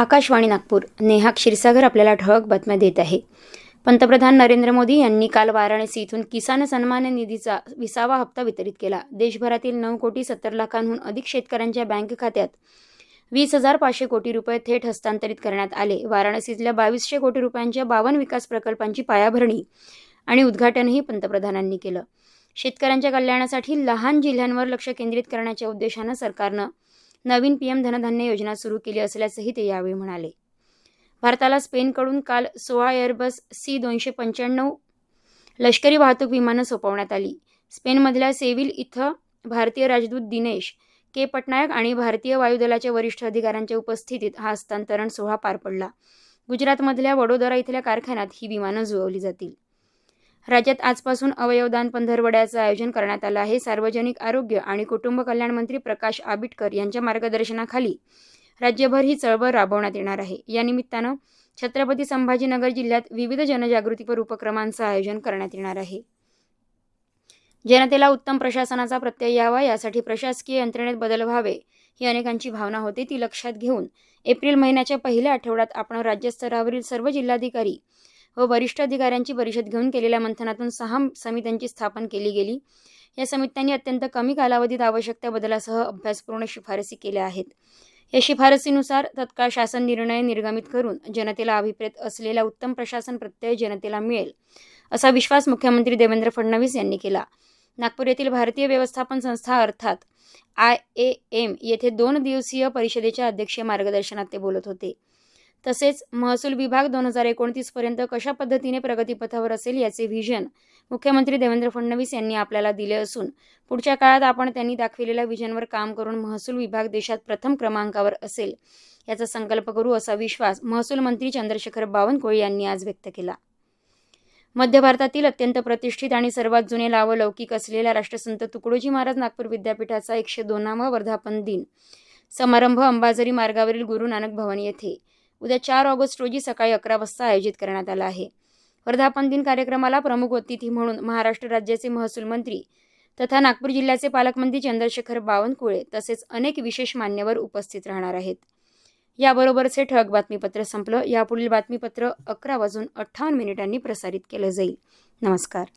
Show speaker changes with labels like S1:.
S1: आकाशवाणी नागपूर नेहा क्षीरसागर आपल्याला ठळक बातम्या देत आहे पंतप्रधान नरेंद्र मोदी यांनी काल वाराणसी इथून किसान सन्मान निधीचा विसावा हप्ता वितरित केला देशभरातील नऊ कोटी सत्तर लाखांहून अधिक शेतकऱ्यांच्या बँक खात्यात वीस हजार पाचशे कोटी रुपये थेट हस्तांतरित करण्यात आले वाराणसीतल्या बावीसशे कोटी रुपयांच्या बावन्न विकास प्रकल्पांची पायाभरणी आणि उद्घाटनही पंतप्रधानांनी केलं शेतकऱ्यांच्या कल्याणासाठी लहान जिल्ह्यांवर लक्ष केंद्रित करण्याच्या उद्देशानं सरकारनं नवीन पीएम धनधान्य योजना सुरू केली असल्याचंही ते यावेळी म्हणाले भारताला स्पेनकडून काल सोळा एअरबस सी दोनशे पंच्याण्णव लष्करी वाहतूक विमानं सोपवण्यात आली स्पेनमधल्या सेविल इथं भारतीय राजदूत दिनेश के पटनायक आणि भारतीय वायुदलाच्या वरिष्ठ अधिकाऱ्यांच्या उपस्थितीत हा हस्तांतरण सोहळा पार पडला गुजरातमधल्या वडोदरा इथल्या कारखान्यात ही विमानं जुळवली जातील राज्यात आजपासून अवयवदान पंधरवड्याचं आयोजन करण्यात आलं आहे सार्वजनिक आरोग्य आणि कुटुंब कल्याण मंत्री प्रकाश आबिटकर यांच्या मार्गदर्शनाखाली राज्यभर ही चळवळ राबवण्यात येणार आहे या निमित्तानं छत्रपती संभाजीनगर जिल्ह्यात विविध जनजागृतीपर उपक्रमांचं आयोजन करण्यात येणार आहे जनतेला उत्तम प्रशासनाचा प्रत्यय यावा यासाठी प्रशासकीय यंत्रणेत बदल व्हावे ही अनेकांची भावना होते ती लक्षात घेऊन एप्रिल महिन्याच्या पहिल्या आठवड्यात आपण राज्यस्तरावरील सर्व जिल्हाधिकारी व वरिष्ठ अधिकाऱ्यांची परिषद घेऊन केलेल्या मंथनातून सहा समित्यांची स्थापन केली गेली या समित्यांनी अत्यंत कमी कालावधीत आवश्यक त्या बदलासह अभ्यासपूर्ण शिफारसी केल्या आहेत या शिफारसीनुसार तत्काळ शासन निर्णय निर्गमित करून जनतेला अभिप्रेत असलेला उत्तम प्रशासन प्रत्यय जनतेला मिळेल असा विश्वास मुख्यमंत्री देवेंद्र फडणवीस यांनी केला नागपूर येथील भारतीय व्यवस्थापन संस्था अर्थात आय ए एम येथे दोन दिवसीय परिषदेच्या अध्यक्षीय मार्गदर्शनात ते बोलत होते तसेच महसूल विभाग दोन हजार पर्यंत कशा पद्धतीने प्रगतीपथावर असेल याचे व्हिजन मुख्यमंत्री देवेंद्र फडणवीस यांनी आपल्याला दिले असून पुढच्या काळात आपण त्यांनी दाखविलेल्या व्हिजनवर काम करून महसूल विभाग देशात प्रथम क्रमांकावर असेल याचा संकल्प करू असा विश्वास महसूल मंत्री चंद्रशेखर बावनकुळे यांनी आज व्यक्त केला मध्य भारतातील अत्यंत प्रतिष्ठित आणि सर्वात जुने लावलौकिक असलेल्या राष्ट्रसंत तुकडोजी महाराज नागपूर विद्यापीठाचा एकशे दोनावा वर्धापन दिन समारंभ अंबाझरी मार्गावरील गुरु नानक भवन येथे उद्या चार ऑगस्ट रोजी सकाळी अकरा वाजता आयोजित करण्यात आला आहे वर्धापन दिन कार्यक्रमाला प्रमुख अतिथी म्हणून महाराष्ट्र राज्याचे महसूल मंत्री तथा नागपूर जिल्ह्याचे पालकमंत्री चंद्रशेखर बावनकुळे तसेच अनेक विशेष मान्यवर उपस्थित राहणार आहेत याबरोबरच हे ठळक बातमीपत्र संपलं यापुढील बातमीपत्र अकरा वाजून अठ्ठावन्न मिनिटांनी प्रसारित केलं जाईल नमस्कार